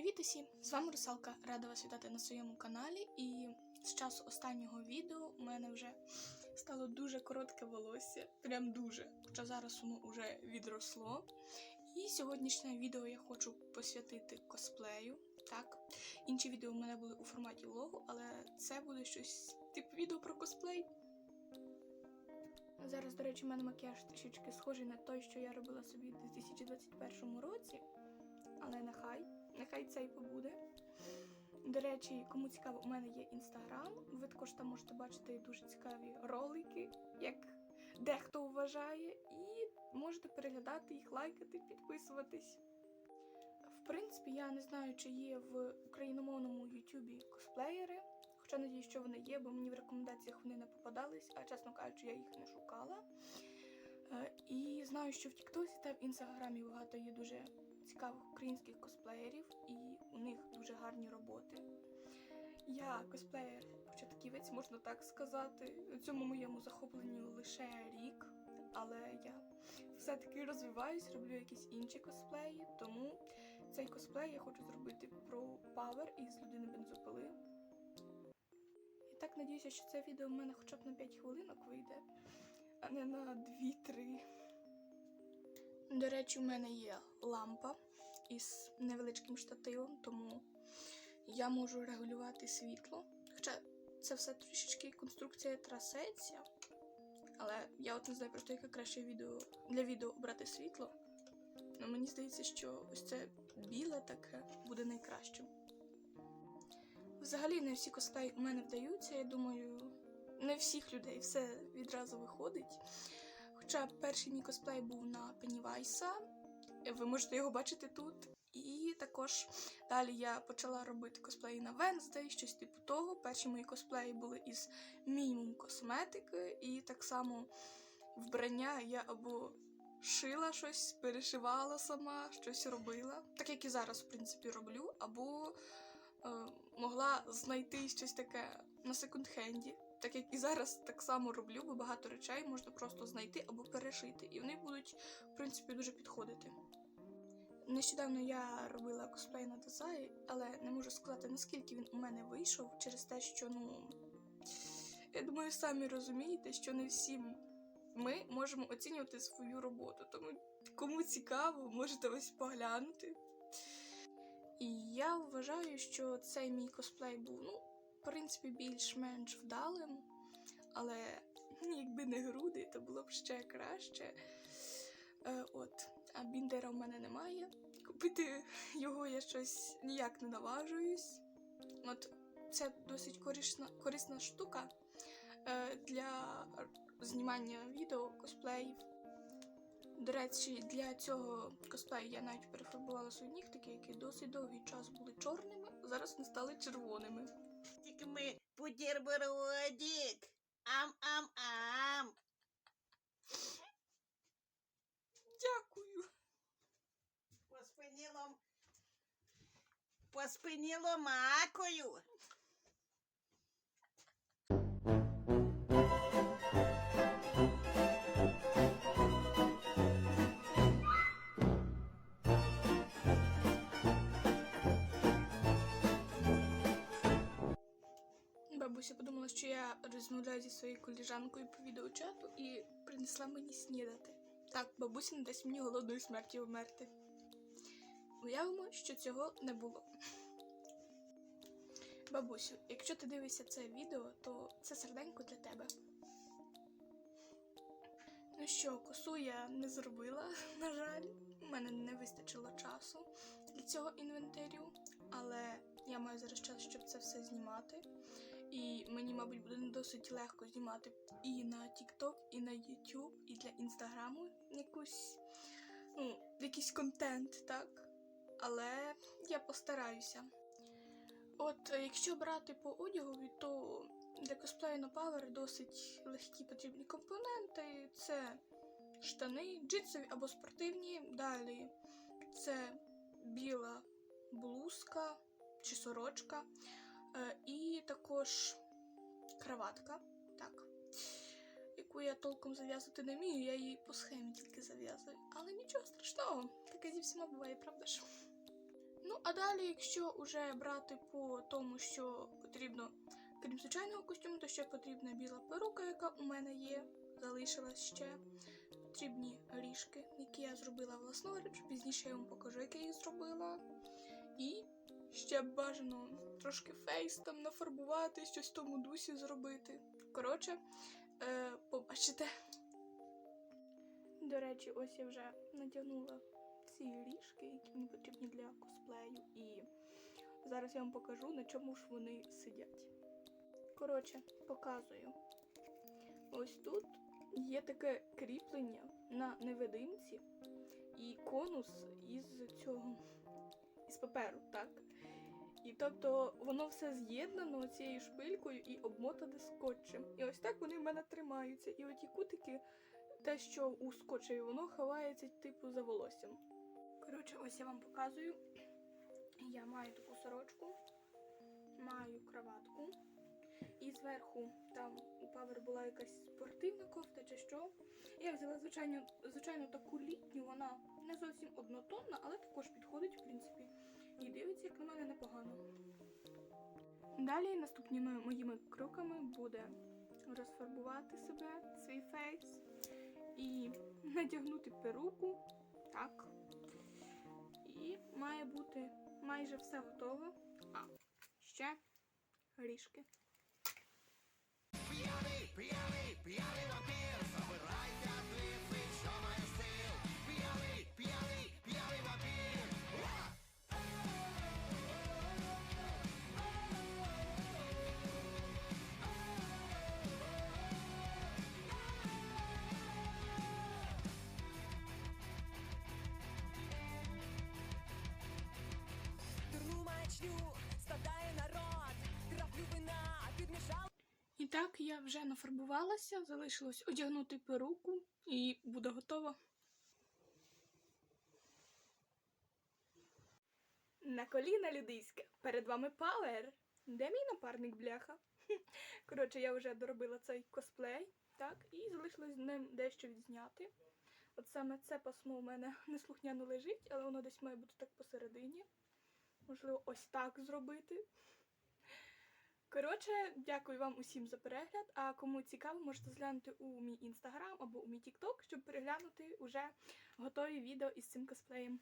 Привіт усім! З вами Русалка. Рада вас вітати на своєму каналі. І з часу останнього відео у мене вже стало дуже коротке волосся. Прям дуже. Хоча зараз воно вже відросло. І сьогоднішнє відео я хочу посвятити косплею. Так, інші відео в мене були у форматі влогу, але це буде щось типу відео про косплей. Зараз, до речі, у мене макіяж трішечки схожий на той, що я робила собі у 2021 році. Але нехай, це і побуде. До речі, кому цікаво, у мене є інстаграм. Ви також там можете бачити дуже цікаві ролики, як дехто вважає, і можете переглядати їх, лайкати, підписуватись. В принципі, я не знаю, чи є в україномовному Ютубі косплеєри. Хоча надію, що вони є, бо мені в рекомендаціях вони не попадались, а чесно кажучи, я їх не шукала. Е, І знаю, що в Тіктоці та в інстаграмі багато є дуже цікавих українських косплеєрів, і у них дуже гарні роботи. Я косплеєр початківець, можна так сказати. У цьому моєму захопленню лише рік, але я все-таки розвиваюсь, роблю якісь інші косплеї, тому цей косплей я хочу зробити про павер із людини бензопили. І так надіюся, що це відео в мене хоча б на 5 хвилинок вийде, а не на 2-3. До речі, у мене є лампа із невеличким штативом, тому я можу регулювати світло. Хоча це все трішечки конструкція трасеться. Але я от не знаю просто, яке краще відео для відео обрати світло. Ну, мені здається, що ось це біле таке буде найкращим. Взагалі, не всі косплеї у мене вдаються. Я думаю, не всіх людей все відразу виходить. Хоча перший мій косплей був на Пеннівайса, ви можете його бачити тут. І також далі я почала робити косплеї на Венздей, щось типу того. Перші мої косплеї були із мінімум косметики, і так само вбрання я або шила щось, перешивала сама, щось робила, так як і зараз, в принципі, роблю, або е, могла знайти щось таке на секонд-хенді. Так як і зараз так само роблю, бо багато речей можна просто знайти або перешити, і вони будуть, в принципі, дуже підходити. Нещодавно я робила косплей на Дазаї, але не можу сказати, наскільки він у мене вийшов, через те, що, ну, я думаю, самі розумієте, що не всі ми можемо оцінювати свою роботу. Тому кому цікаво, можете ось поглянути. І я вважаю, що цей мій косплей був, ну, в принципі, більш-менш вдалим, але якби не груди, то було б ще краще. Е, от, а біндера в мене немає. Купити його я щось ніяк не наважуюсь. От це досить корисна, корисна штука е, для знімання відео, косплеїв. До речі, для цього косплею я навіть перефарбувала свої нігтики, які досить довгий час були чорними, зараз вони стали червоними. Тільки ми бутербродик. Ам-ам-ам. Дякую. По спині лом... По спині ломакою. Розмовляю зі своєю коліжанкою по відеочату і принесла мені снідати. Так, бабуся не дасть мені голодної смерті вмерти. Уявимо, що цього не було. Бабусю, якщо ти дивишся це відео, то це серденько для тебе. Ну що, косу я не зробила, на жаль. У мене не вистачило часу для цього інвентарю, але я маю зараз час, щоб це все знімати. І мені, мабуть, буде не досить легко знімати і на TikTok, і на YouTube, і для інстаграму якусь, ну, якийсь контент, так? Але я постараюся. От е, якщо брати по одягові, то для косплею на Power досить легкі потрібні компоненти. Це штани, джинсові або спортивні. Далі це біла блузка чи сорочка. Е, і також краватка, так, яку я толком зав'язати не вмію, я її по схемі тільки зав'язую. Але нічого страшного, таке зі всіма буває, правда ж? Ну, А далі, якщо вже брати по тому, що потрібно, крім звичайного костюму, то ще потрібна біла перука, яка у мене є, залишилась ще. Потрібні ріжки, які я зробила власноруч. Пізніше я вам покажу, як я їх зробила. І ще бажано трошки фейс там нафарбувати, щось в тому дусі зробити. Коротше, е, побачите. До речі, ось я вже надягнула ці ріжки, які мені потрібні для косплею. І зараз я вам покажу, на чому ж вони сидять. Коротше, показую. Ось тут є таке кріплення на невидимці і конус із цього із паперу, так? І тобто воно все з'єднано цією шпилькою і обмотане скотчем. І ось так вони в мене тримаються. І оті кутики, те, що у скотчеві, воно ховається, типу, за волоссям. Коротше, ось я вам показую. Я маю таку сорочку, маю краватку. І зверху там у Павер була якась спортивна кофта чи що. Я взяла звичайно, звичайно таку літню, вона не зовсім однотонна, але також підходить, в принципі. І дивиться, як на мене непогано. Далі наступними моїми кроками буде розфарбувати себе, свій фейс і надягнути перуку. Так. І має бути майже все готово. А, ще ріжки. Дурну так я вже нафарбувалася, залишилось одягнути перуку і буде готово. На коліна людиська, перед вами павер. Де мій напарник бляха? Коротше, я вже доробила цей косплей, так, і залишилось з ним дещо відзняти. От саме це пасмо у мене неслухняно лежить, але воно десь має бути так посередині. Можливо, ось так зробити. Коротше, дякую вам усім за перегляд. А кому цікаво, можете зглянути у мій інстаграм або у мій тікток, щоб переглянути уже готові відео із цим косплеєм.